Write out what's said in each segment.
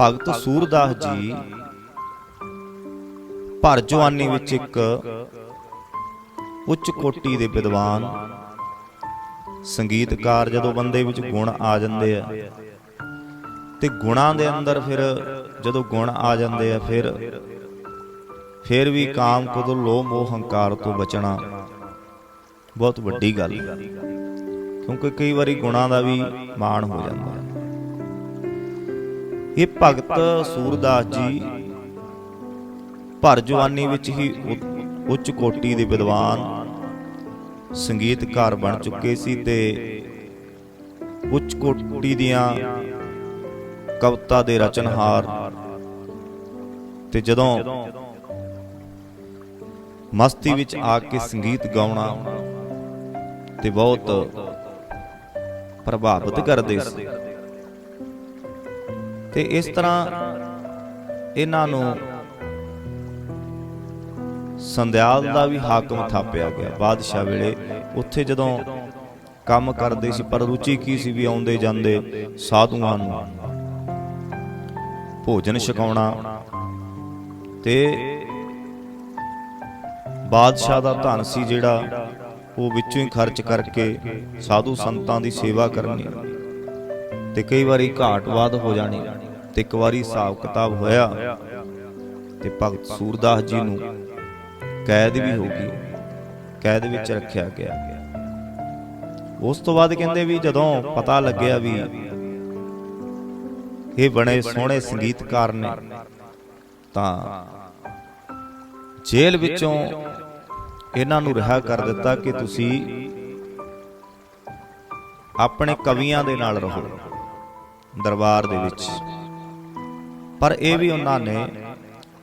ਭਗਤ ਸੂਰਦਾਸ ਜੀ ਭਰ ਜਵਾਨੀ ਵਿੱਚ ਇੱਕ ਉੱਚ ਕੋਟੀ ਦੇ ਵਿਦਵਾਨ ਸੰਗੀਤਕਾਰ ਜਦੋਂ ਬੰਦੇ ਵਿੱਚ ਗੁਣ ਆ ਜਾਂਦੇ ਆ ਤੇ ਗੁਣਾਂ ਦੇ ਅੰਦਰ ਫਿਰ ਜਦੋਂ ਗੁਣ ਆ ਜਾਂਦੇ ਆ ਫਿਰ ਫਿਰ ਵੀ ਕਾਮ ਕਦੋਂ ਲੋਭ ਮੋਹ ਹੰਕਾਰ ਤੋਂ ਬਚਣਾ ਬਹੁਤ ਵੱਡੀ ਗੱਲ ਹੈ। ਕਿਉਂਕਿ ਕਈ ਵਾਰੀ ਗੁਣਾਂ ਦਾ ਵੀ ਮਾਣ ਹੋ ਜਾਂਦਾ ਹੈ। ਇਹ ਭਗਤ ਸੂਰਦਾਸ ਜੀ ਭਰ ਜਵਾਨੀ ਵਿੱਚ ਹੀ ਉੱਚ ਕੋਟੀ ਦੇ ਵਿਦਵਾਨ ਸੰਗੀਤਕਾਰ ਬਣ ਚੁੱਕੇ ਸੀ ਤੇ ਉੱਚ ਕੋਟੀ ਦੀਆਂ ਕਵਿਤਾ ਦੇ ਰਚਨਹਾਰ ਤੇ ਜਦੋਂ ਮਸਤੀ ਵਿੱਚ ਆ ਕੇ ਸੰਗੀਤ ਗਾਉਣਾ ਤੇ ਬਹੁਤ ਪ੍ਰਭਾਵਿਤ ਕਰਦੇ ਸੀ। ਤੇ ਇਸ ਤਰ੍ਹਾਂ ਇਹਨਾਂ ਨੂੰ ਸੰਧਿਆਲ ਦਾ ਵੀ ਹਾਕਮ ਥਾਪਿਆ ਗਿਆ। ਬਾਦਸ਼ਾਹ ਵੇਲੇ ਉੱਥੇ ਜਦੋਂ ਕੰਮ ਕਰਦੇ ਸੀ ਪਰ ਰੁਚੀ ਕੀ ਸੀ ਵੀ ਆਉਂਦੇ ਜਾਂਦੇ ਸਾਧੂਆਂ ਨੂੰ ਭੋਜਨ ਛਕਾਉਣਾ। ਤੇ ਬਾਦਸ਼ਾਹ ਦਾ ਧਨ ਸੀ ਜਿਹੜਾ ਉਹ ਵਿੱਚੋਂ ਹੀ ਖਰਚ ਕਰਕੇ ਸਾਧੂ ਸੰਤਾਂ ਦੀ ਸੇਵਾ ਕਰਨੀ। ਤੇ ਕਈ ਵਾਰੀ ਘਾਟਵਾਦ ਹੋ ਜਾਣੀ। ਤੇ ਇੱਕ ਵਾਰੀ ਹਿਸਾਬ ਕਿਤਾਬ ਹੋਇਆ ਤੇ ਭਗਤ ਸੂਰਦਾਸ ਜੀ ਨੂੰ ਕੈਦ ਵੀ ਹੋ ਗਈ, ਕੈਦ ਵਿੱਚ ਰੱਖਿਆ ਗਿਆ। ਉਸ ਤੋਂ ਬਾਅਦ ਕਹਿੰਦੇ ਵੀ ਜਦੋਂ ਪਤਾ ਲੱਗਿਆ ਵੀ ਇਹ ਬਣੇ ਸੋਹਣੇ ਸੰਗੀਤਕਾਰ ਨੇ, ਤਾਂ ਜੇਲ੍ਹ ਵਿੱਚੋਂ ਇਹਨਾਂ ਨੂੰ ਰਿਹਾ ਕਰ ਦਿੱਤਾ ਕਿ ਤੁਸੀਂ ਆਪਣੇ ਕਵੀਆਂ ਦੇ ਨਾਲ ਰਹੋ, ਦਰਬਾਰ ਦੇ ਵਿੱਚ। ਪਰ ਇਹ ਵੀ ਉਹਨਾਂ ਨੇ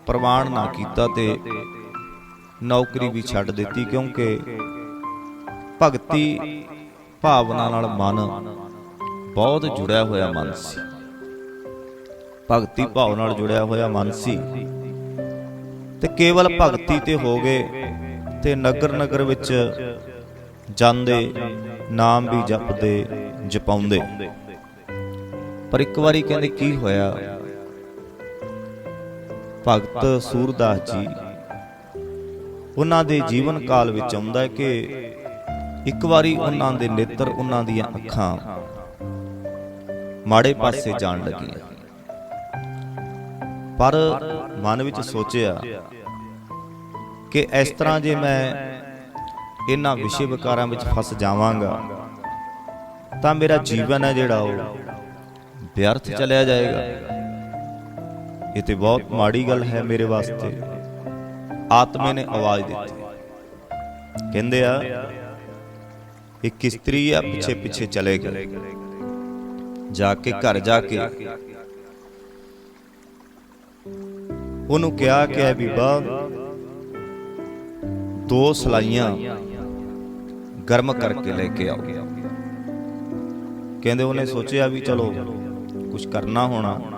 ਪ੍ਰਵਾਨ ਨਾ ਕੀਤਾ ਤੇ ਨੌਕਰੀ ਵੀ ਛੱਡ ਦਿੱਤੀ, ਕਿਉਂਕਿ ਭਗਤੀ ਭਾਵਨਾ ਨਾਲ ਮਨ ਬਹੁਤ ਜੁੜਿਆ ਹੋਇਆ ਮਨ ਸੀ। ਭਗਤੀ ਭਾਵ ਨਾਲ ਜੁੜਿਆ ਹੋਇਆ ਮਨ ਸੀ। ਤੇ ਕੇਵਲ ਭਗਤੀ ਤੇ ਹੋ ਗਏ ਤੇ ਨਗਰ ਨਗਰ ਵਿੱਚ ਜਾਂਦੇ, ਨਾਮ ਵੀ ਜਪਦੇ, ਜਪਾਉਂਦੇ। ਪਰ ਇੱਕ ਵਾਰੀ ਕਹਿੰਦੇ, ਕੀ ਹੋਇਆ? ਭਗਤ ਸੂਰਦਾਸ ਜੀ। ਉਹਨਾਂ ਦੇ ਜੀਵਨ ਕਾਲ ਵਿੱਚ ਆਉਂਦਾ ਹੈ ਕਿ ਇੱਕ ਵਾਰੀ ਉਹਨਾਂ ਦੇ ਨੇਤਰ ਉਹਨਾਂ ਦੀਆਂ ਅੱਖਾਂ ਮਾੜੇ ਪਾਸੇ ਜਾਣ ਲੱਗੀਆਂ। ਪਰ ਮਨ ਵਿੱਚ ਸੋਚਿਆ ਕਿ ਇਸ ਤਰ੍ਹਾਂ ਜੇ ਮੈਂ ਇਹਨਾਂ ਵਿਸ਼ੇ ਵਿਕਾਰਾਂ ਵਿੱਚ ਫਸ ਜਾਵਾਂਗਾ, ਤਾਂ ਮੇਰਾ ਜੀਵਨ ਹੈ ਜਿਹੜਾ ਉਹ ਵਿਅਰਥ ਚਲਿਆ ਜਾਏਗਾ। ਇਹ ਤੇ ਬਹੁਤ ਮਾੜੀ ਗੱਲ ਹੈ ਮੇਰੇ ਵਾਸਤੇ। ਆਤਮੇ ਨੇ ਆਵਾਜ਼ ਦਿੱਤੀ। ਕਹਿੰਦੇ ਆ ਇੱਕ ਇਸਤਰੀ ਆ? ਪਿੱਛੇ ਪਿੱਛੇ ਚਲੇ ਗਏ। ਜਾ ਕੇ ਘਰ ਜਾ ਕੇ। ਉਹਨੂੰ ਕਿਹਾ ਕਿ ਐ ਬੀਬਾ, ਦੋ ਸਲਾਈਆਂ ਗਰਮ ਕਰਕੇ ਲੈ ਕੇ ਆਓ। ਕਹਿੰਦੇ ਉਹਨੇ ਸੋਚਿਆ ਵੀ ਚਲੋ ਕੁਝ ਕਰਨਾ ਹੋਣਾ।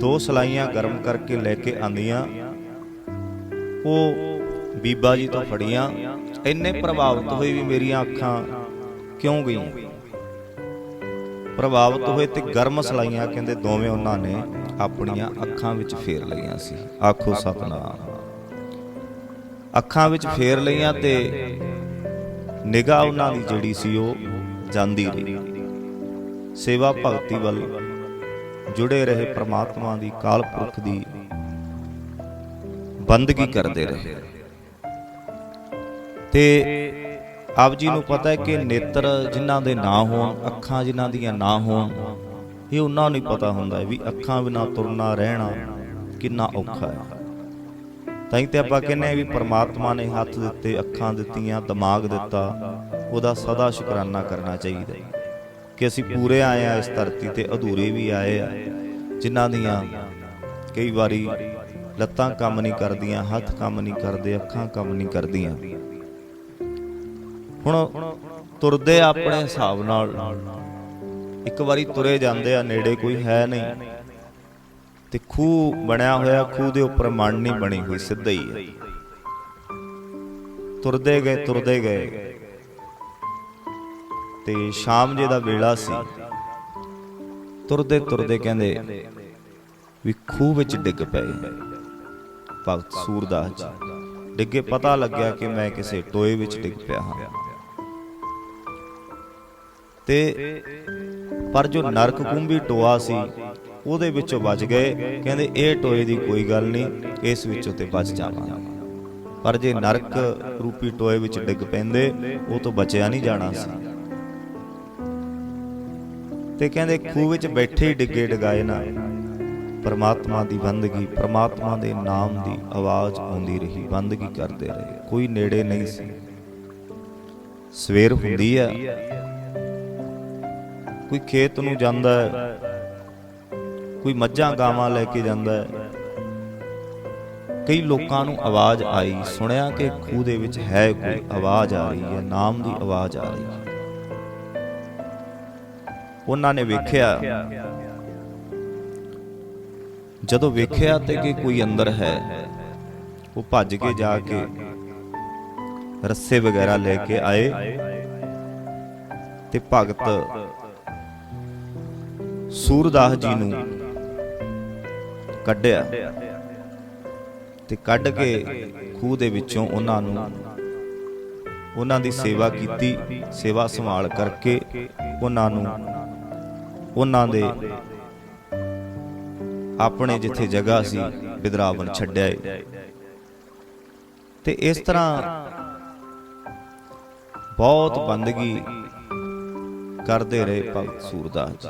ਦੋ ਸਲਾਈਆਂ ਗਰਮ ਕਰਕੇ ਲੈ ਕੇ ਆਂਦੀਆਂ ਉਹ ਬੀਬਾ ਜੀ ਤੋਂ ਫੜੀਆਂ। ਇੰਨੇ ਪ੍ਰਭਾਵਿਤ ਹੋਏ ਵੀ ਮੇਰੀਆਂ ਅੱਖਾਂ ਕਿਉਂ ਗਈਆਂ? ਪ੍ਰਭਾਵਿਤ ਹੋਏ ਤੇ ਗਰਮ ਸਲਾਈਆਂ ਕਹਿੰਦੇ ਦੋਵੇਂ ਉਹਨਾਂ ਨੇ ਆਪਣੀਆਂ ਅੱਖਾਂ ਵਿੱਚ ਫੇਰ ਲਈਆਂ ਸੀ। ਆਖੋ ਸਤਨਾਮ। ਅੱਖਾਂ ਵਿੱਚ ਫੇਰ ਲਈਆਂ ਤੇ ਨਿਗਾਹ ਉਹਨਾਂ ਦੀ ਜਿਹੜੀ ਸੀ ਉਹ ਜਾਂਦੀ ਰਹੀ। ਸੇਵਾ ਭਗਤੀ ਵੱਲ ਜੁੜੇ ਰਹੇ ਪ੍ਰਮਾਤਮਾ ਦੀ ਕਾਲ ਪੁਰਖ ਦੀ ਬੰਦਗੀ ਕਰਦੇ ਰਹੇ। ਤੇ ਆਪ ਜੀ ਨੂੰ ਪਤਾ ਹੈ ਕਿ ਨੇਤਰ ਜਿਨ੍ਹਾਂ ਦੇ ਨਾ ਹੋਣ, ਅੱਖਾਂ ਜਿਨ੍ਹਾਂ ਦੀਆਂ ਨਾ ਹੋਣ, ਇਹ ਉਹਨਾਂ ਨੂੰ ਹੀ ਪਤਾ ਹੁੰਦਾ ਵੀ ਅੱਖਾਂ ਬਿਨਾ ਤੁਰਨਾ, ਰਹਿਣਾ ਕਿੰਨਾ ਔਖਾ ਹੈ। ਤਾਂ ਹੀ ਤੇ ਆਪਾਂ ਕਹਿੰਦੇ ਆ ਵੀ ਪ੍ਰਮਾਤਮਾ ਨੇ ਹੱਥ ਦਿੱਤੇ, ਅੱਖਾਂ ਦਿੱਤੀਆਂ, ਦਿਮਾਗ ਦਿੱਤਾ, ਉਹਦਾ ਸਦਾ ਸ਼ੁਕਰਾਨਾ ਕਰਨਾ ਚਾਹੀਦਾ ਹੈ। ਕਿ ਅਸੀਂ ਪੂਰੇ ਆਏ ਆ ਇਸ ਧਰਤੀ ਤੇ, ਅਧੂਰੇ ਵੀ ਆਏ ਆ ਜਿਨ੍ਹਾਂ ਦੀਆਂ ਕਈ ਵਾਰੀ ਲੱਤਾਂ ਕੰਮ ਨਹੀਂ ਕਰਦੀਆਂ, ਹੱਥ ਕੰਮ ਨਹੀਂ ਕਰਦੇ, ਅੱਖਾਂ ਕੰਮ ਨਹੀਂ ਕਰਦੀਆਂ। ਹੁਣ ਤੁਰਦੇ ਆਪਣੇ ਹਿਸਾਬ ਨਾਲ, ਇੱਕ ਵਾਰੀ ਤੁਰੇ ਜਾਂਦੇ ਆ, ਨੇੜੇ ਕੋਈ ਹੈ ਨਹੀਂ, ਤੇ ਖੂਹ ਬਣਿਆ ਹੋਇਆ, ਖੂਹ ਦੇ ਉੱਪਰ ਮਣ ਨਹੀਂ ਬਣੀ ਹੋਈ, ਸਿੱਧਾ ਹੀ ਹੈ। ਤੁਰਦੇ ਗਏ ਤੁਰਦੇ ਗਏ ਤੇ ਸ਼ਾਮ ਜੇ ਦਾ ਵੇਲਾ ਸੀ। ਤੁਰਦੇ ਤੁਰਦੇ ਕਹਿੰਦੇ, ਵੀ ਖੂਹ ਵਿੱਚ ਡਿੱਗ ਪਏ। ਭਗਤ ਸੂਰਦਾਸ ਜੀ, ਡਿੱਗੇ ਪਤਾ ਲੱਗਿਆ ਕਿ ਮੈਂ ਕਿਸੇ ਟੋਏ ਵਿੱਚ ਡਿੱਗ ਪਿਆ ਹਾਂ। ਤੇ ਪਰ ਜੋ ਨਰਕ ਕੁੰਭੀ ਟੋਆ ਸੀ, ਉਹਦੇ ਵਿੱਚੋਂ ਬਚ ਗਏ, ਕਹਿੰਦੇ ਇਹ ਟੋਏ ਦੀ ਕੋਈ ਗੱਲ ਨਹੀਂ, ਇਸ ਵਿੱਚੋਂ ਤੇ ਬਚ ਜਾਵਾਂ। ਪਰ ਜੇ ਨਰਕ ਰੂਪੀ ਟੋਏ ਵਿੱਚ ਡਿੱਗ ਪੈਂਦੇ, ਉਹ ਤੋਂ ਬਚਿਆ ਨਹੀਂ ਜਾਣਾ ਸੀ। ਤੇ ਕਹਿੰਦੇ ਖੂਹ ਵਿੱਚ ਬੈਠੇ ਹੀ ਡਿੱਗੇ ਡਗਾਏ ਨਾ ਪਰਮਾਤਮਾ ਦੀ ਬੰਦਗੀ, ਪਰਮਾਤਮਾ ਦੇ ਨਾਮ ਦੀ ਆਵਾਜ਼ ਆਉਂਦੀ ਰਹੀ, ਬੰਦਗੀ ਕਰਦੇ ਰਹੇ। ਕੋਈ ਨੇੜੇ ਨਹੀਂ ਸੀ। ਸਵੇਰ ਹੁੰਦੀ ਆ। ਕੋਈ ਖੇਤ ਨੂੰ ਜਾਂਦਾ ਹੈ। ਕੋਈ ਮੱਝਾਂ ਗਾਵਾਂ ਲੈ ਕੇ ਜਾਂਦਾ ਹੈ। ਕਈ ਲੋਕਾਂ ਨੂੰ ਆਵਾਜ਼ ਆਈ। ਸੁਣਿਆ ਕਿ ਖੂਹ ਦੇ ਵਿੱਚ ਹੈ ਕੋਈ ਆਵਾਜ਼ ਆ ਰਹੀ ਹੈ, ਨਾਮ ਦੀ ਆਵਾਜ਼ ਆ ਰਹੀ ਹੈ। ਉਹਨਾਂ ਨੇ ਵੇਖਿਆ। ਜਦੋਂ ਵੇਖਿਆ ਤੇ ਕਿ ਕੋਈ ਅੰਦਰ ਹੈ, ਉਹ ਭੱਜ ਕੇ ਜਾ ਕੇ ਰੱਸੇ ਵਗੈਰਾ ਲੈ ਕੇ ਆਏ ਤੇ ਭਗਤ ਸੂਰਦਾਸ ਜੀ ਨੂੰ ਕੱਢਿਆ ਤੇ ਕੱਢ ਕੇ ਖੂਹ ਦੇ ਵਿੱਚੋਂ ਉਹਨਾਂ ਨੂੰ ਉਹਨਾਂ ਦੀ ਸੇਵਾ ਕੀਤੀ, ਸੇਵਾ ਸੰਭਾਲ ਕਰਕੇ ਉਹਨਾਂ ਨੂੰ ਉਹਨਾਂ ਦੇ ਆਪਣੇ ਜਿੱਥੇ ਜਗ੍ਹਾ ਸੀ ਬਿਦਰਾਵਨ ਛੱਡਿਆ ਤੇ ਇਸ ਤਰ੍ਹਾਂ ਬਹੁਤ ਬੰਦਗੀ ਕਰਦੇ ਰਹੇ ਭਗਤ ਸੂਰਦਾਸ ਜੀ।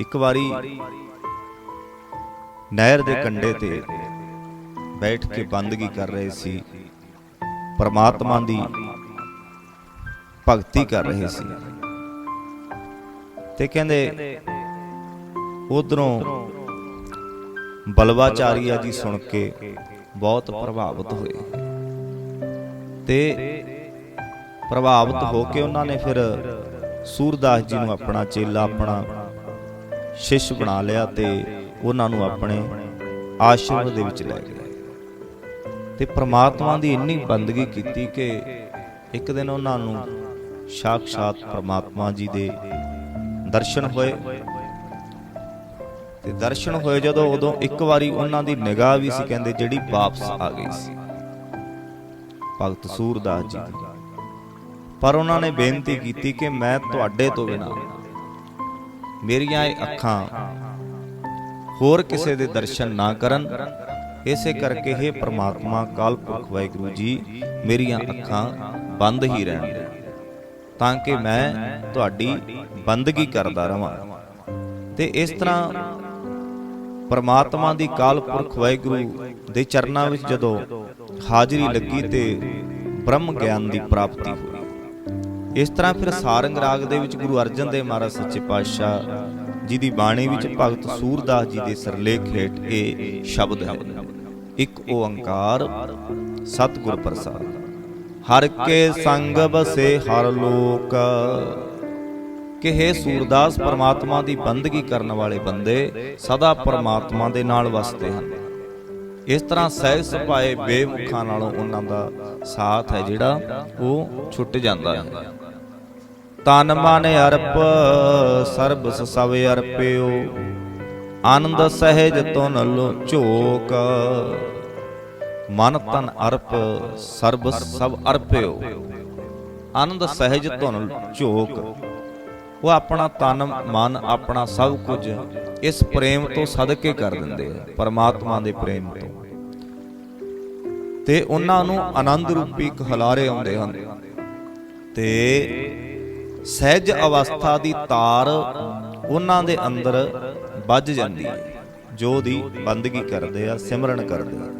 ਇੱਕ ਵਾਰੀ ਨਹਿਰ ਦੇ ਕੰਢੇ ਤੇ ਬੈਠ ਕੇ ਬੰਦਗੀ ਕਰ ਰਹੇ ਸੀ। ਪਰਮਾਤਮਾ ਦੀ ਭਗਤੀ ਕਰ ਰਹੇ ਸੀ। ਤੇ ਕਹਿੰਦੇ ਉਧਰੋਂ ਬਲਵਾਚਾਰੀਆ ਜੀ ਸੁਣ ਕੇ ਬਹੁਤ ਪ੍ਰਭਾਵਿਤ ਹੋਏ। ਤੇ ਪ੍ਰਭਾਵਿਤ ਹੋ ਕੇ ਉਹਨਾਂ ਨੇ ਫਿਰ ਸੂਰਦਾਸ ਜੀ ਨੂੰ ਆਪਣਾ ਚੇਲਾ, ਆਪਣਾ ਸ਼ਿਸ਼ ਬਣਾ ਲਿਆ ਤੇ ਉਹਨਾਂ ਨੂੰ ਆਪਣੇ ਆਸ਼ਰਮ ਦੇ ਵਿੱਚ ਲੈ ਗਏ। ਤੇ ਪ੍ਰਮਾਤਮਾ ਦੀ ਇੰਨੀ ਬੰਦਗੀ ਕੀਤੀ ਕਿ ਇੱਕ ਦਿਨ ਉਹਨਾਂ ਨੂੰ ਸਾਖਸ਼ਾਤ ਪ੍ਰਮਾਤਮਾ ਜੀ ਦੇ ਦਰਸ਼ਨ ਹੋਏ। ਤੇ ਦਰਸ਼ਨ ਹੋਏ ਜਦੋਂ ਉਦੋਂ ਇੱਕ ਵਾਰੀ ਉਹਨਾਂ ਦੀ ਨਿਗਾਹ ਵੀ ਸੀ, ਕਹਿੰਦੇ ਜਿਹੜੀ ਵਾਪਸ ਆ ਗਈ ਸੀ। ਭਗਤ ਸੂਰਦਾਸ ਜੀ ਦੀ। ਪਰ ਉਹਨਾਂ ਨੇ ਬੇਨਤੀ ਕੀਤੀ ਕਿ ਮੈਂ ਤੁਹਾਡੇ ਤੋਂ ਬਿਨਾ ਮੇਰੀਆਂ ਇਹ ਅੱਖਾਂ ਹੋਰ ਕਿਸੇ ਦੇ ਦਰਸ਼ਨ ਨਾ ਕਰਨ। ਇਸੇ ਕਰਕੇ हे ਪ੍ਰਮਾਤਮਾ ਕਾਲ ਪੁਰਖ ਵਾਹਿਗੁਰੂ ਜੀ, ਮੇਰੀਆਂ ਅੱਖਾਂ ਬੰਦ ਹੀ ਰਹਿਣ ਤਾਂ ਕਿ ਮੈਂ ਤੁਹਾਡੀ ਬੰਦਗੀ ਕਰਦਾ ਰਵਾਂ। ਤੇ ਇਸ ਤਰ੍ਹਾਂ ਪਰਮਾਤਮਾ ਦੀ ਕਾਲ ਪੁਰਖ ਵਾਹਿਗੁਰੂ ਦੇ ਚਰਨਾਂ ਵਿੱਚ ਜਦੋਂ ਹਾਜ਼ਰੀ ਲੱਗੀ ਤੇ ਬ੍ਰਹਮ ਗਿਆਨ ਦੀ ਪ੍ਰਾਪਤੀ ਹੋਈ। ਇਸ ਤਰ੍ਹਾਂ ਫਿਰ ਸਾਰੰਗ ਰਾਗ ਦੇ ਵਿੱਚ ਗੁਰੂ ਅਰਜਨ ਦੇਵ ਮਹਾਰਾਜ ਸੱਚੇ ਪਾਤਸ਼ਾਹ ਜੀ ਦੀ ਬਾਣੀ ਵਿੱਚ ਭਗਤ ਸੂਰਦਾਸ ਜੀ ਦੇ ਸਰਲੇਖ ਹੇਠ ਇਹ ਸ਼ਬਦ ਹੈ। ਇੱਕ ਓੰਕਾਰ, ਸਤਿਗੁਰ ਪ੍ਰਸਾਦ। ਹਰ ਕੇ ਸੰਗ ਬਸੇ ਹਰ ਲੋਕ ਕਿ ਹੈ ਸੂਰਦਾਸ, ਪਰਮਾਤਮਾ ਦੀ ਬੰਦਗੀ ਕਰਨ ਵਾਲੇ ਬੰਦੇ ਸਦਾ ਪਰਮਾਤਮਾ ਦੇ ਨਾਲ ਵਸਦੇ ਹਨ। ਇਸ ਤਰ੍ਹਾਂ ਸਹਿਜ ਸੁਭਾਏ ਬੇਮੁਖਾਂ ਨਾਲੋਂ ਉਹਨਾਂ ਦਾ ਸਾਥ ਹੈ ਜਿਹੜਾ ਉਹ ਛੁੱਟ ਜਾਂਦਾ ਹੈ। ਤਨ ਮਨ ਅਰਪ, ਸਰਬ ਸਭ ਅਰਪਿਓ, ਆਨੰਦ ਸਹਿਜ ਤੁਨ ਲੋ ਝੋਕ। ਮਨ ਤਨ ਅਰਪ, ਸਰਬ ਸਭ ਅਰਪਿਓ, ਆਨੰਦ ਸਹਿਜ ਤੁਨ ਝੋਕ। ਉਹ ਆਪਣਾ ਤਨ, ਮਨ, ਆਪਣਾ ਸਭ ਕੁਝ ਇਸ ਪ੍ਰੇਮ ਤੋਂ ਸਦਕੇ ਕਰ ਦਿੰਦੇ ਆ, ਪਰਮਾਤਮਾ ਦੇ ਪ੍ਰੇਮ ਤੋਂ। ਤੇ ਉਹਨਾਂ ਨੂੰ ਆਨੰਦ ਰੂਪੀ ਕਹਲਾਰੇ ਆਉਂਦੇ ਹਨ। ਤੇ ਸਹਿਜ ਅਵਸਥਾ ਦੀ ਤਾਰ ਉਹਨਾਂ ਦੇ ਅੰਦਰ ਵੱਜ ਜਾਂਦੀ ਹੈ, ਜੋ ਦੀ ਬੰਦਗੀ ਕਰਦੇ ਆ, ਸਿਮਰਨ ਕਰਦੇ ਆ।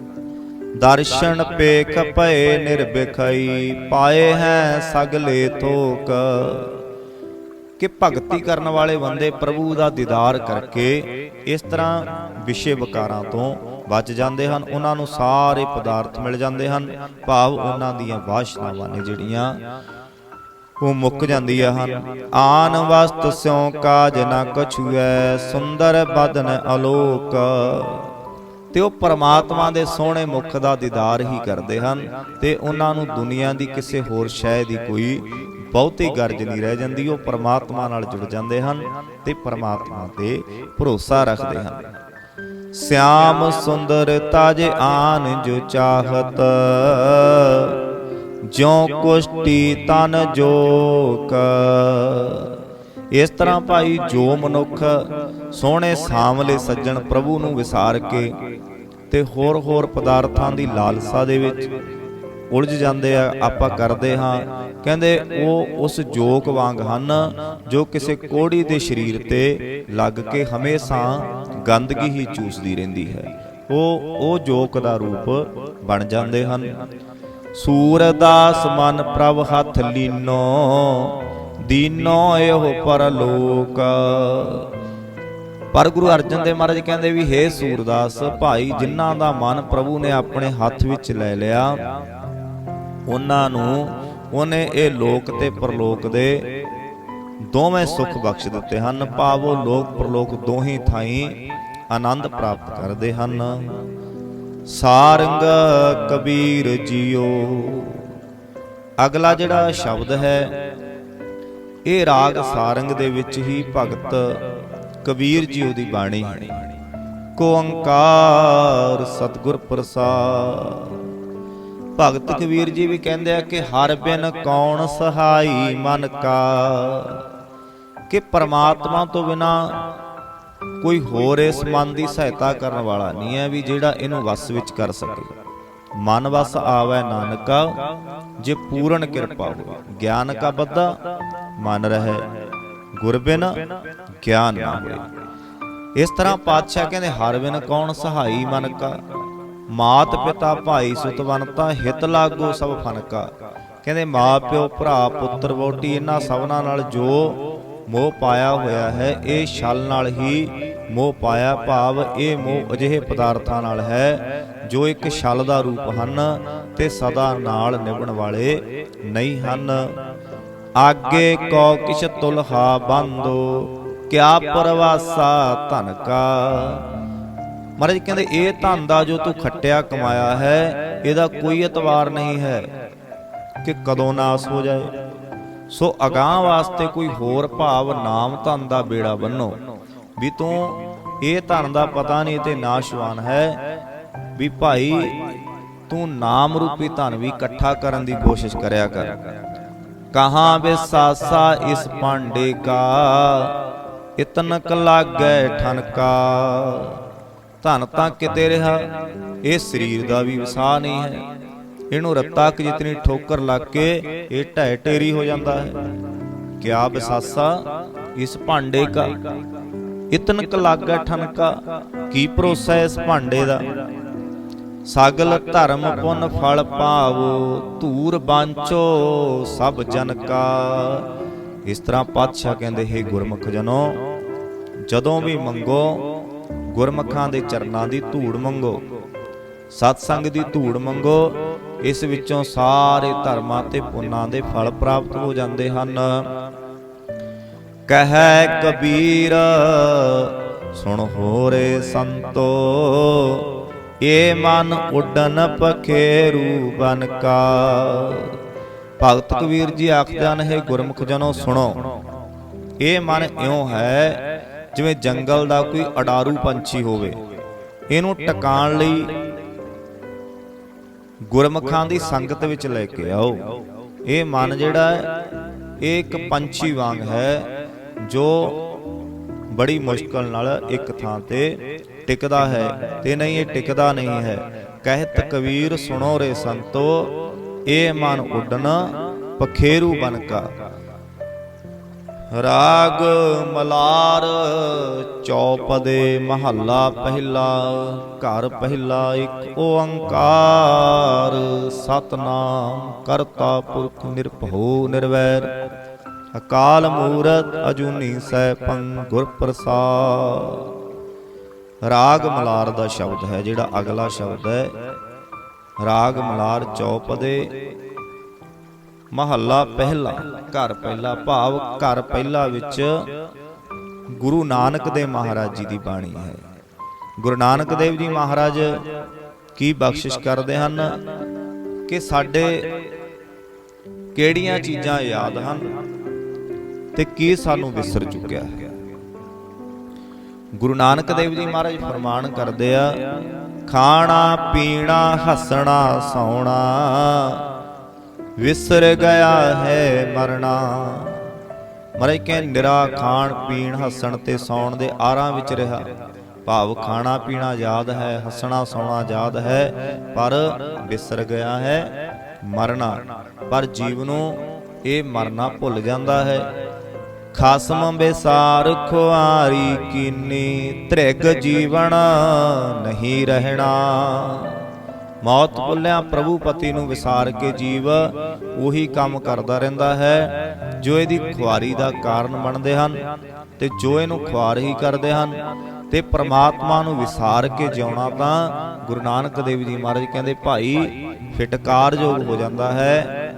ਦਰਸ਼ਨ ਪੇਖ ਭਏ ਨਿਰਭਖਈ, ਪਾਏ ਹੈ ਸਗਲੇ ਥੋਕ ਕਿ ਭਗਤੀ ਕਰਨ ਵਾਲੇ ਬੰਦੇ ਪ੍ਰਭੂ ਦਾ ਦੀਦਾਰ ਕਰਕੇ ਇਸ ਤਰ੍ਹਾਂ ਵਿਸ਼ੇ ਵਿਕਾਰਾਂ ਤੋਂ ਬਚ ਜਾਂਦੇ ਹਨ। ਉਹਨਾਂ ਨੂੰ ਸਾਰੇ ਪਦਾਰਥ ਮਿਲ ਜਾਂਦੇ ਹਨ। ਭਾਵ ਉਹਨਾਂ ਦੀਆਂ ਵਾਸ਼ਨਾਵਾਂ ਨੇ ਜਿਹੜੀਆਂ ਉਹ ਮੁੱਕ ਜਾਂਦੀਆਂ ਹਨ। ਆਨ ਵਸਤ ਸਿਉ ਕਾਜ ਨ ਕਛੂਐ ਸੁੰਦਰ ਬਦਨ ਅਲੋਕ। ਤੇ ਉਹ ਪਰਮਾਤਮਾ ਦੇ ਸੋਹਣੇ ਮੁਖ ਦਾ ਦੀਦਾਰ ਹੀ ਕਰਦੇ ਹਨ। ਤੇ ਉਹਨਾਂ ਨੂੰ ਦੁਨੀਆ ਦੀ ਕਿਸੇ ਹੋਰ ਸ਼ੈ ਦੀ ਕੋਈ ਬਹੁਤੀ ਗਰਜ ਨਹੀਂ ਰਹਿ ਜਾਂਦੀ, ਉਹ ਪਰਮਾਤਮਾ ਨਾਲ ਜੁੜ ਜਾਂਦੇ ਹਨ ਤੇ ਪਰਮਾਤਮਾ ਤੇ ਭਰੋਸਾ ਰੱਖਦੇ ਹਨ। ਸਿਆਮ ਸੁੰਦਰ ਤਾਜ ਆਨ ਜੋ ਚਾਹਤ, ਜਿਉ ਕੁਸ਼ਟੀ ਤਨ ਜੋਕ। ਇਸ ਤਰ੍ਹਾਂ ਭਾਈ ਜੋ ਮਨੁੱਖ ਸੋਹਣੇ ਸਾਂਵਲੇ ਸੱਜਣ ਪ੍ਰਭੂ ਨੂੰ ਵਿਸਾਰ ਕੇ ਤੇ ਹੋਰ ਹੋਰ ਪਦਾਰਥਾਂ ਦੀ ਲਾਲਸਾ ਦੇ ਵਿੱਚ ਉਲਝ ਜਾਂਦੇ ਆ, ਆਪਾਂ ਕਰਦੇ ਹਾਂ ਕਹਿੰਦੇ ਉਹ ਉਸ ਜੋਕ ਵਾਂਗ ਹਨ ਜੋ ਕਿਸੇ ਕੋੜੀ ਦੇ ਸਰੀਰ ਤੇ ਲੱਗ ਕੇ ਹਮੇਸ਼ਾ ਗੰਦਗੀ ਹੀ ਚੂਸਦੀ ਰਹਿੰਦੀ ਹੈ। ਉਹ ਉਹ ਜੋਕ ਦਾ ਰੂਪ ਬਣ ਜਾਂਦੇ ਹਨ। ਸੂਰਦਾਸ ਮਨ ਪ੍ਰਭ ਹੱਥ ਲੀਨੋ, ਦੀਨੋ ਇਹੋ ਪਰਲੋਕ। ਪਰ ਗੁਰੂ ਅਰਜਨ ਦੇਵ ਮਹਾਰਾਜ ਕਹਿੰਦੇ ਵੀ, ਹੇ ਸੂਰਦਾਸ, ਭਾਈ ਜਿਨ੍ਹਾਂ ਦਾ ਮਨ ਪ੍ਰਭੂ ਨੇ ਆਪਣੇ ਹੱਥ ਵਿੱਚ ਲੈ ਲਿਆ, ਉਹਨਾਂ ਨੂੰ ਉਹਨੇ ਇਹ ਲੋਕ ਤੇ ਪਰਲੋਕ ਦੇ ਦੋਵੇਂ ਸੁੱਖ ਬਖਸ਼ ਦਿੱਤੇ ਹਨ। ਭਾਵੋ ਲੋਕ ਪਰਲੋਕ ਦੋਹੀ ਥਾਈਂ ਆਨੰਦ ਪ੍ਰਾਪਤ ਕਰਦੇ ਹਨ। ਸਾਰੰਗ ਕਬੀਰ ਜੀਓ। ਅਗਲਾ ਜਿਹੜਾ ਸ਼ਬਦ ਹੈ, ਇਹ ਰਾਗ ਸਾਰੰਗ ਦੇ ਵਿੱਚ ਹੀ ਭਗਤ ਕਬੀਰ ਜੀਓ ਦੀ ਬਾਣੀ ਹੈ। ਕੋ ਓੰਕਾਰ ਸਤਿਗੁਰ ਪ੍ਰਸਾਦ। ਭਗਤ ਕਬੀਰ ਜੀ ਵੀ ਕਹਿੰਦੇ ਆ ਕਿ ਹਰ ਬਿਨ ਕੌਣ ਸਹਾਈ ਮਨ ਕਾ। ਕਿ ਪਰਮਾਤਮਾ ਤੋਂ ਬਿਨਾ ਕੋਈ ਹੋਰ ਇਸ ਮਨ ਦੀ ਸਹਾਇਤਾ ਕਰਨ ਵਾਲਾ ਨਹੀਂ ਹੈ ਵੀ ਜਿਹੜਾ ਇਹਨੂੰ ਵਸ ਵਿੱਚ ਕਰ ਸਕੇ। ਮਨ ਵਸ ਆਵੈ ਨਾਨਕਾ, ਜੇ ਪੂਰਨ ਕਿਰਪਾ ਹੋਵੇ। ਗਿਆਨ ਕਾ ਬੱਧਾ, ਮਨ ਰਹੇ। ਗੁਰ ਬਿਨ ਗਿਆਨ ਨਾ ਹੋਵੇ ਇਸ ਤਰ੍ਹਾਂ ਪਾਤਸ਼ਾਹ ਕਹਿੰਦੇ ਹਰ ਬਿਨ ਕੌਣ ਸਹਾਈ ਮਨ ਕਾ। ਮਾਤ ਪਿਤਾ ਭਾਈ ਸੁਤਵੰਤਾ ਹਿਤ ਲਾਗੋ ਸਭ ਫਨਕਾ। ਕਹਿੰਦੇ ਮਾਂ ਪਿਓ ਭਰਾ ਪੁੱਤਰ ਵੋਟੀ ਇਹਨਾਂ ਸਭਨਾਂ ਨਾਲ ਜੋ ਮੋਹ ਪਾਇਆ ਹੋਇਆ ਹੈ, ਇਹ ਛਲ ਨਾਲ ਹੀ ਮੋਹ ਪਾਇਆ ਭਾਵ ਇਹ ਮੋਹ ਅਜਿਹੇ ਪਦਾਰਥਾਂ ਨਾਲ ਹੈ, ਜੋ ਇੱਕ ਛਲ ਦਾ ਰੂਪ ਹਨ ਤੇ ਸਦਾ ਨਾਲ ਨਿਭਣ ਵਾਲੇ ਨਹੀਂ ਹਨ। ਆਗੇ ਕੋ ਕਿਛ ਤੁਲਹਾ ਬੰਦੋ, ਕਿਆ ਪਰਵਾਸਾ ਧਨਕਾ ਮਹਾਰਾਜ ਕਹਿੰਦੇ, ਇਹ ਧਨ ਦਾ ਜੋ ਤੂੰ ਖੱਟਿਆ ਕਮਾਇਆ ਹੈ, ਇਹਦਾ ਕੋਈ ਇਤਵਾਰ ਨਹੀਂ ਹੈ ਕਿ ਕਦੋਂ ਨਾਸ ਹੋ ਜਾਏ। ਸੋ ਅਗਾਹ ਵਾਸਤੇ ਕੋਈ ਹੋਰ ਭਾਵ ਨਾਮ ਧਨ ਦਾ ਬੇੜਾ ਬੰਨੋ। ਵੀ ਤੂੰ ਇਹ ਧਨ ਦਾ ਪਤਾ ਨਹੀਂ ਤੇ ਨਾਸ਼ਵਾਨ ਹੈ ਵੀ ਭਾਈ ਤੂੰ ਨਾਮ ਰੂਪੀ ਧਨ ਵੀ ਇਕੱਠਾ ਕਰਨ ਦੀ ਕੋਸ਼ਿਸ਼ ਕਰਿਆ ਕਰ। ਕਹਾਂ ਵਿਸਾਸਾ ਇਸ ਪਾਂਡੇ ਕਾ, ਇਤਨਕ ਲਾਗੈ ਠਨਕਾ। ਧਨ ਤਾਂ ਕਿਤੇ ਰਿਹਾ, ਇਹ ਸਰੀਰ ਦਾ ਵੀ ਵਿਸਾਹ ਨਹੀਂ ਹੈ। ਇਹਨੂੰ ਰੱਤਾ ਕਿ ਜਿਤਨੀ ਠੋਕਰ ਲੱਗ ਕੇ ਇਹ ਢਹਿ ਢੇਰੀ ਹੋ ਜਾਂਦਾ ਹੈ। ਕਿਆ ਵਿਸਾਸਾ, ਇਸ ਭਾਂਡੇ ਕਾ? ਇਤਨਕ ਲਾਗੈ ਠਨਕਾ ਕੀ ਭਰੋਸਾ ਇਸ ਭਾਂਡੇ ਦਾ? ਸਾਗਲ ਧਰਮ ਪੁੰਨ ਫਲ ਪਾਵੋ, ਧੂਰ ਬਾਂਚੋ ਸਭ ਜਨ ਕਾ। ਇਸ ਤਰ੍ਹਾਂ ਪਾਤਸ਼ਾਹ ਕਹਿੰਦੇ, ਹੈ ਗੁਰਮੁਖ ਜਨੋ, ਜਦੋਂ ਵੀ ਮੰਗੋ ਗੁਰਮੁਖਾਂ ਦੇ ਚਰਨਾਂ ਦੀ ਧੂੜ ਮੰਗੋ। ਸਤ ਸੰਗ ਦੀ ਧੂੜ ਮੰਗੋ। ਇਸ ਵਿੱਚੋਂ ਸਾਰੇ ਧਰਮਾਂ ਤੇ ਪੁੰਨਾਂ ਦੇ ਫਲ ਪ੍ਰਾਪਤ ਹੋ ਜਾਂਦੇ ਹਨ। ਕਹੈ ਕਬੀਰ, ਸੁਣ ਹੋਰੇ ਸੰਤੋ, ਏ ਮਨ ਉਡਨ ਪਖੇਰੂ ਬਨ ਕਾ। ਭਗਤ ਕਬੀਰ ਜੀ ਆਖਦੇ ਹਨ, ਹੈ ਗੁਰਮੁਖ ਜਨੋ, ਸੁਣੋ। ਇਹ ਮਨ ਇਉਂ ਹੈ ਜਿਵੇਂ ਜੰਗਲ ਦਾ ਕੋਈ ਅਡਾਰੂ ਪੰਛੀ ਹੋਵੇ, ਇਹਨੂੰ ਟਿਕਾਣ ਲਈ ਗੁਰਮੁਖਾਂ ਦੀ ਸੰਗਤ ਵਿੱਚ ਲੈ ਕੇ ਆਓ। ਇਹ ਮਨ ਜਿਹੜਾ ਹੈ, ਇਹ ਇੱਕ ਪੰਛੀ ਵਾਂਗ ਹੈ, ਜੋ ਬੜੀ ਮੁਸ਼ਕਲ ਨਾਲ ਇੱਕ ਥਾਂ ਤੇ ਟਿਕਦਾ ਹੈ ਤੇ ਨਹੀਂ, ਇਹ ਟਿਕਦਾ ਨਹੀਂ ਹੈ। ਕਹਿਤ ਕਬੀਰ ਸੁਣੋ ਰੇ ਸੰਤੋ, ਇਹ ਮਨ ਉੱਡਣ, ਪਖੇਰੂ ਬਨ ਕਾ। ਰਾਗ ਮਲਾਰ ਚੌਪਦੇ ਮਹੱਲਾ ਪਹਿਲਾ, ਘਰ ਪਹਿਲਾ ਇੱਕ ਓੰਕਾਰ। ਸਤਨਾਮ ਕਰਤਾ ਪੁਰਖ ਨਿਰਭਉ ਨਿਰਵੈਰ। ਅਕਾਲ ਮੂਰਤ ਅਜੂਨੀ ਸੈਭੰ ਗੁਰ ਪ੍ਰਸਾਦ। ਰਾਗ ਮਲਾਰ ਦਾ ਸ਼ਬਦ ਹੈ ਜਿਹੜਾ ਅਗਲਾ ਸ਼ਬਦ ਹੈ। ਰਾਗ ਮਲਾਰ ਚੌਪਦੇ ਮਹੱਲਾ ਪਹਿਲਾ, ਘਰ ਪਹਿਲਾ ਭਾਵ, ਘਰ ਪਹਿਲਾ ਵਿੱਚ ਗੁਰੂ ਨਾਨਕ ਦੇਵ ਮਹਾਰਾਜ ਜੀ ਦੀ ਬਾਣੀ ਹੈ। ਗੁਰੂ ਨਾਨਕ ਦੇਵ ਜੀ ਮਹਾਰਾਜ ਕੀ ਬਖਸ਼ਿਸ਼ ਕਰਦੇ ਹਨ ਕਿ ਸਾਡੇ ਕਿਹੜੀਆਂ ਚੀਜ਼ਾਂ ਯਾਦ ਹਨ ਤੇ ਕੀ ਸਾਨੂੰ ਵਿਸਰ ਚੁੱਕਿਆ ਹੈ। ਗੁਰੂ ਨਾਨਕ ਦੇਵ ਜੀ ਮਹਾਰਾਜ ਫਰਮਾਨ ਕਰਦੇ ਆ, ਖਾਣਾ, ਪੀਣਾ, ਹੱਸਣਾ, ਸੌਣਾ। ਵਿਸਰ ਗਿਆ ਹੈ ਮਰਨਾ। ਮਰੇ ਕਹਿੰ ਨਿਰਾ ਖਾਣ ਪੀਣ ਹੱਸਣ ਤੇ ਸੌਣ ਦੇ ਆਰਾਂ ਵਿੱਚ ਰਿਹਾ। ਭਾਵ ਖਾਣਾ ਪੀਣਾ ਯਾਦ ਹੈ, ਹੱਸਣਾ ਸੌਣਾ ਯਾਦ ਹੈ, ਪਰ ਵਿਸਰ ਗਿਆ ਹੈ ਮਰਨਾ। ਪਰ ਜੀਵ ਨੂੰ ਇਹ ਮਰਨਾ ਭੁੱਲ ਜਾਂਦਾ ਹੈ। ਖਾਸਮ ਬੇਸਾਰ ਖੁਆਰੀ, ਕੀਨੀ ਤ੍ਰਿਗ ਜੀਵਨ ਨਹੀਂ ਰਹਿਣਾ। ਮੌਤ ਭੁੱਲਿਆ ਪ੍ਰਭੂ ਪਤੀ ਨੂੰ ਵਿਸਾਰ ਕੇ ਜੀਵ, ਉਹੀ ਕੰਮ ਕਰਦਾ ਰਹਿੰਦਾ ਹੈ, ਜੋ ਇਹਦੀ ਖੁਆਰੀ ਦਾ ਕਾਰਨ ਬਣਦੇ ਹਨ ਤੇ ਜੋ ਇਹਨੂੰ ਖੁਆਰ ਹੀ ਕਰਦੇ ਹਨ ਤੇ ਪ੍ਰਮਾਤਮਾ ਨੂੰ ਵਿਸਾਰ ਕੇ ਜਿਉਣਾ ਤਾਂ ਗੁਰੂ ਨਾਨਕ ਦੇਵ ਜੀ ਮਹਾਰਾਜ ਕਹਿੰਦੇ, ਭਾਈ, ਫਿਟਕਾਰਯੋਗ ਹੋ ਜਾਂਦਾ ਹੈ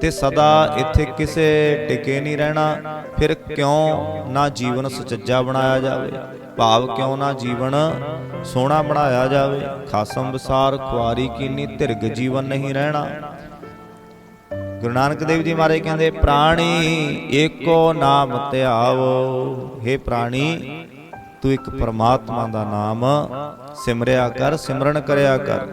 ਤੇ ਸਦਾ ਇੱਥੇ ਕਿਸੇ ਟਿਕੇ ਨਹੀਂ ਰਹਿਣਾ, ਫਿਰ ਕਿਉਂ ਨਾ ਜੀਵਨ ਸੁਚੱਜਾ ਬਣਾਇਆ ਜਾਵੇ? ਭਾਵ ਕਿਉਂ ਨਾ ਜੀਵਨ ਸੋਹਣਾ ਬਣਾਇਆ ਜਾਵੇ? ਖਾਸਮ ਵਿਸਾਰ ਖੁਆਰੀ ਕੀਨੀ ਧਿਰਗ ਜੀਵਨ ਨਹੀਂ ਰਹਿਣਾ। ਗੁਰੂ ਨਾਨਕ ਦੇਵ ਜੀ ਮਹਾਰਾਜ ਕਹਿੰਦੇ, ਪ੍ਰਾਣੀ ਏਕੋ ਨਾਮ ਧਿਆਵੋ। हे ਪ੍ਰਾਣੀ, ਤੂੰ ਇੱਕ ਪਰਮਾਤਮਾ ਦਾ ਨਾਮ ਸਿਮਰਿਆ ਕਰ, ਸਿਮਰਨ ਕਰਿਆ ਕਰ।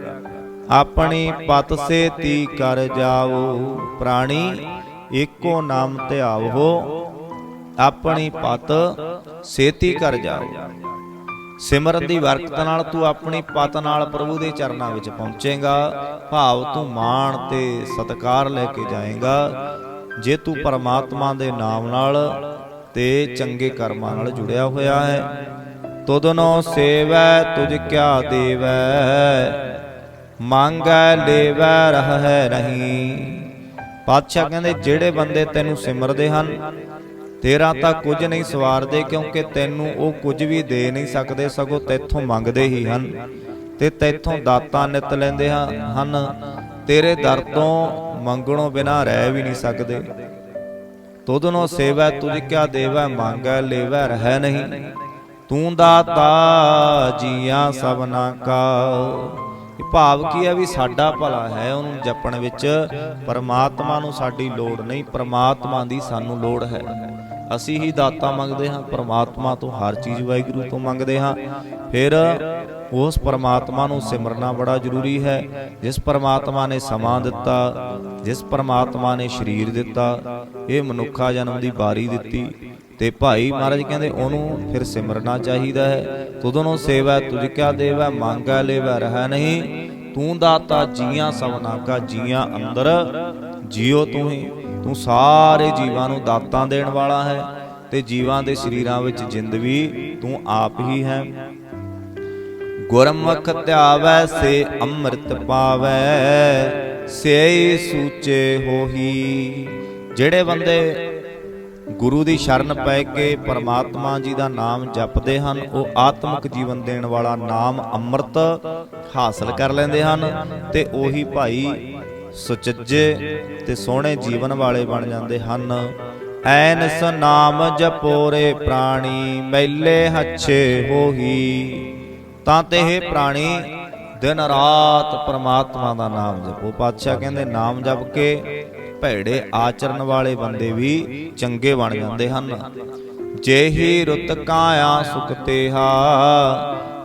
ਆਪਣੀ ਪਤ ਸੇ ਤੀ ਕਰ ਜਾਵੋ। ਪ੍ਰਾਣੀ ਏਕੋ ਨਾਮ ਧਿਆਵੋ। ਆਪਣੀ ਪਤ ਸੇਤੀ ਕਰ ਜਾਓ ਸਿਮਰਨ ਦੀ ਬਰਕਤ ਨਾਲ ਤੂੰ ਆਪਣੀ ਪਤ ਨਾਲ ਪ੍ਰਭੂ ਦੇ ਚਰਨਾਂ ਵਿੱਚ ਪਹੁੰਚੇਗਾ। ਭਾਵ ਤੂੰ ਮਾਣ ਤੇ ਸਤਕਾਰ ਲੈ ਕੇ ਜਾਏਗਾ। ਜੇ ਤੂੰ ਪਰਮਾਤਮਾ ਦੇ ਨਾਮ ਨਾਲ ਤੇ ਚੰਗੇ ਕਰਮਾਂ ਨਾਲ ਜੁੜਿਆ ਹੋਇਆ ਹੈ ਤੁਧਨੋ ਸੇਵੈ ਤੁਝ ਕਿਆ ਦੇਵੈ। ਮੰਗੈ, ਲੇਵੈ, ਰਹੈ ਨਹੀਂ ਪਾਤਸ਼ਾਹ ਕਹਿੰਦੇ, ਜਿਹੜੇ ਬੰਦੇ ਤੈਨੂੰ ਸਿਮਰਦੇ ਹਨ ਤੇਰਾ ਤਾਂ ਕੁਝ ਨਹੀਂ ਸਵਾਰਦੇ ਕਿਉਂਕਿ ਤੈਨੂੰ ਉਹ ਕੁਝ ਵੀ ਦੇ ਨਹੀਂ ਸਕਦੇ ਸਗੋਂ ਤੈਥੋਂ ਮੰਗਦੇ ਹੀ ਹਨ ਤੇ ਤੈਥੋਂ ਦਾਤਾਂ ਨਿਤ ਲੈਂਦੇ ਹਨ। ਤੇਰੇ ਦਰ ਤੋਂ ਮੰਗਣੋਂ ਬਿਨਾ ਰਹਿ ਵੀ ਨਹੀਂ ਸਕਦੇ। ਤੁਧਨੋ ਸੇਵੈ ਤੁਝ ਕਿਆ ਦੇਵੈ ਮੰਗੈ ਲੇਵੈ ਰਹਿ ਨਹੀਂ। ਤੂੰ ਦਾਤਾ ਜੀਆਂ ਸਭਨਾ ਕਾ ਇਹ ਭਾਵ ਕੀ ਹੈ ਵੀ ਸਾਡਾ ਭਲਾ ਹੈ ਉਹਨੂੰ ਜਪਣ ਵਿੱਚ। ਪਰਮਾਤਮਾ ਨੂੰ ਸਾਡੀ ਲੋੜ ਨਹੀਂ ਪਰਮਾਤਮਾ ਦੀ ਸਾਨੂੰ ਲੋੜ ਹੈ। ਅਸੀਂ ਹੀ ਦਾਤਾ ਮੰਗਦੇ ਹਾਂ, ਪਰਮਾਤਮਾ ਤੋਂ ਹਰ ਚੀਜ਼ ਵਾਹਿਗੁਰੂ ਤੋਂ ਮੰਗਦੇ ਹਾਂ। ਫਿਰ ਉਸ ਪਰਮਾਤਮਾ ਨੂੰ ਸਿਮਰਨਾ ਬੜਾ ਜ਼ਰੂਰੀ ਹੈ। ਜਿਸ ਪਰਮਾਤਮਾ ਨੇ ਸਮਾਂ ਦਿੱਤਾ, ਜਿਸ ਪਰਮਾਤਮਾ ਨੇ ਸਰੀਰ ਦਿੱਤਾ, ਇਹ ਮਨੁੱਖਾ ਜਨਮ ਦੀ ਬਾਰੀ ਦਿੱਤੀ। ਤੇ ਭਾਈ ਮਹਾਰਾਜ ਕਹਿੰਦੇ, ਉਹਨੂੰ ਫਿਰ ਸਿਮਰਨਾ ਚਾਹੀਦਾ ਹੈ। ਤੁਦੋਂ ਸੇਵਾ ਤੁਝ ਕਿਆ ਦੇਵੈ, ਮੰਗੈ, ਲੇਵੈ, ਰਹਿ ਨਹੀਂ। ਤੂੰ ਦਾਤਾ ਜੀਆਂ ਸਭਨਾ ਕਾ ਜੀਆਂ ਅੰਦਰ, ਜੀਓ ਤੂੰ ਹੀ। ਤੂੰ ਸਾਰੇ ਜੀਵਾਂ ਨੂੰ ਦਾਤਾਂ ਦੇਣ ਵਾਲਾ ਹੈ ਤੇ ਜੀਵਾਂ ਦੇ ਸਰੀਰਾਂ ਵਿੱਚ ਜਿੰਦ ਵੀ ਤੂੰ ਆਪ ਹੀ ਹੈ। ਗੁਰਮੁਖ ਧਿਆਵੈ, ਸੇ ਅੰਮ੍ਰਿਤ ਪਾਵੈ ਸੇ ਸੂਚੇ ਹੋਹੀ। ਜਿਹੜੇ ਬੰਦੇ ਗੁਰੂ ਦੀ ਸ਼ਰਨ ਪੈ ਕੇ ਪਰਮਾਤਮਾ ਜੀ ਦਾ ਨਾਮ ਜਪਦੇ ਹਨ, ਉਹ ਆਤਮਿਕ ਜੀਵਨ ਦੇਣ ਵਾਲਾ ਨਾਮ ਅੰਮ੍ਰਿਤ ਹਾਸਲ ਕਰ ਲੈਂਦੇ ਹਨ ਤੇ ਉਹੀ ਭਾਈ ਸੁਚੱਜੇ ਤੇ ਸੋਹਣੇ ਜੀਵਨ ਵਾਲੇ ਬਣ ਜਾਂਦੇ ਹਨ। ਐਨਸ ਨਾਮ ਜਪੋਰੇ ਪ੍ਰਾਣੀ, ਮੈਲੇ ਹੱਛੇ ਹੋਹੀ। ਤਾਂ ਤੇ ਇਹ ਪ੍ਰਾਣੀ ਦਿਨ ਰਾਤ ਪਰਮਾਤਮਾ ਦਾ ਨਾਮ ਜਪੋ। ਪਾਤਸ਼ਾਹ ਕਹਿੰਦੇ, ਨਾਮ ਜਪ ਕੇ ਭੈੜੇ ਆਚਰਨ ਵਾਲੇ ਬੰਦੇ ਵੀ ਚੰਗੇ ਬਣ ਜਾਂਦੇ ਹਨ। ਜੇਹੀ ਰੁੱਤ ਕਾਇਆ ਸੁਖ ਤੇਹਾ,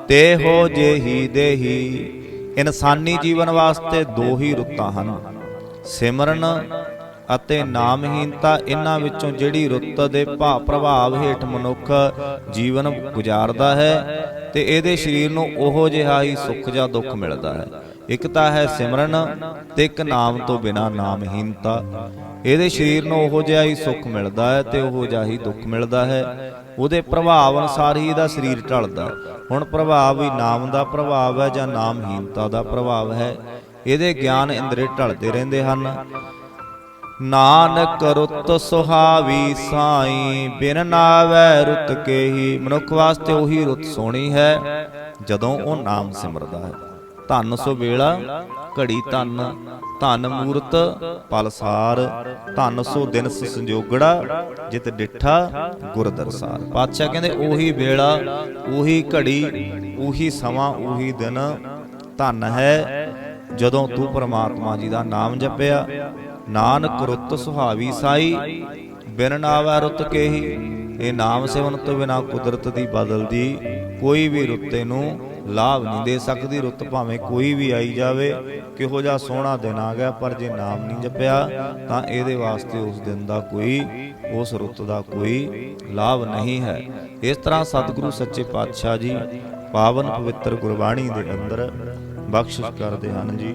ਤੇ ਹੋ ਜੇਹੀ ਦੇਹੀ। ਇਨਸਾਨੀ ਜੀਵਨ ਵਾਸਤੇ ਦੋ ਹੀ ਰੁੱਤਾਂ ਹਨ। ਸਿਮਰਨ ਅਤੇ ਨਾਮਹੀਨਤਾ ਇਹਨਾਂ ਵਿੱਚੋਂ ਜਿਹੜੀ ਰੁੱਤ ਦੇ ਭਾ, ਪ੍ਰਭਾਵ ਹੇਠ ਮਨੁੱਖ ਜੀਵਨ ਗੁਜ਼ਾਰਦਾ ਹੈ ਤੇ ਇਹਦੇ ਸਰੀਰ ਨੂੰ ਉਹੋ ਜਿਹਾ ਹੀ ਸੁੱਖ ਜਾਂ ਦੁੱਖ ਮਿਲਦਾ ਹੈ। ਇੱਕ ਤਾਂ ਹੈ ਸਿਮਰਨ ਤੇ ਇੱਕ ਨਾਮ ਤੋਂ ਬਿਨਾ ਨਾਮਹੀਨਤਾ। ਇਹਦੇ ਸਰੀਰ ਨੂੰ ਉਹੋ ਜਿਹਾ ਹੀ ਸੁੱਖ ਮਿਲਦਾ ਹੈ ਤੇ ਉਹੋ ਜਿਹਾ ਹੀ ਦੁੱਖ ਮਿਲਦਾ ਹੈ। ਉਹਦੇ ਪ੍ਰਭਾਵ ਅਨਸਾਰ ਹੀ ਇਹਦਾ ਸਰੀਰ ਢਲਦਾ। ਹੁਣ ਪ੍ਰਭਾਵ ਵੀ ਨਾਮ ਦਾ ਪ੍ਰਭਾਵ ਹੈ ਜਾਂ ਨਾਮਹੀਨਤਾ ਦਾ ਪ੍ਰਭਾਵ ਹੈ। ਇਹਦੇ ਗਿਆਨ ਇੰਦਰੇ ਢਲਦੇ ਰਹਿੰਦੇ ਹਨ। ਨਾਨਕ ਰੁੱਤ ਸੁਹਾਵੀ ਸਾਈ, ਬਿਨ ਨਾਵੈ ਰੁੱਤ ਕੇਹੀ। ਮਨੁੱਖ ਵਾਸਤੇ ਉਹੀ ਰੁੱਤ ਸੋਹਣੀ ਹੈ, ਜਦੋਂ ਉਹ ਨਾਮ ਸਿਮਰਦਾ ਹੈ। ਧੰਨ ਸੋ ਵੇਲਾ ਘੜੀ ਧੰਨ ਧੰਨ ਮੂਰਤ, ਪਲਸਾਰ। ਧੰਨ ਸੋ ਦਿਨ ਸੰਜੋਗੜਾ, ਜਿਤ ਡਿਠਾ ਗੁਰ ਦਰਸਾਰ। ਪਾਤਸ਼ਾਹ ਕਹਿੰਦੇ, ਉਹੀ ਵੇਲਾ, ਉਹੀ ਘੜੀ, ਉਹੀ ਸਮਾਂ, ਉਹੀ ਦਿਨ ਧੰਨ ਹੈ, ਜਦੋਂ ਤੂੰ ਪ੍ਰਮਾਤਮਾ ਜੀ ਦਾ ਨਾਮ ਜਪਿਆ ਨਾਨਕ ਰੁੱਤ ਸੁਹਾਵੀ ਸਾਈ, ਬਿਨ ਨਾਵੈ ਰੁੱਤ ਕੇਹੀ। ਇਹ ਨਾਮ ਸਿਮਰਨ ਤੋਂ ਬਿਨਾ ਕੁਦਰਤ ਦੀ ਬਦਲਦੀ ਕੋਈ ਵੀ ਰੁੱਤੇ ਨੂੰ ਲਾਭ ਨਹੀਂ ਦੇ ਸਕਦੀ। ਰੁੱਤ ਭਾਵੇਂ ਕੋਈ ਵੀ ਆਈ ਜਾਵੇ, ਕਿਹੋ ਜਿਹਾ ਸੋਹਣਾ ਦਿਨ ਆ ਗਿਆ, ਪਰ ਜੇ ਨਾਮ ਨਹੀਂ ਜਪਿਆ, ਤਾਂ ਇਹਦੇ ਵਾਸਤੇ ਉਸ ਦਿਨ ਦਾ ਕੋਈ, ਉਸ ਰੁੱਤ ਦਾ ਕੋਈ ਲਾਭ ਨਹੀਂ ਹੈ। ਇਸ ਤਰ੍ਹਾਂ ਸਤਿਗੁਰੂ ਸੱਚੇ ਪਾਤਸ਼ਾਹ ਜੀ ਪਾਵਨ ਪਵਿੱਤਰ ਗੁਰਬਾਣੀ ਦੇ ਅੰਦਰ ਬਖਸ਼ਿਸ਼ ਕਰਦੇ ਹਨ ਜੀ।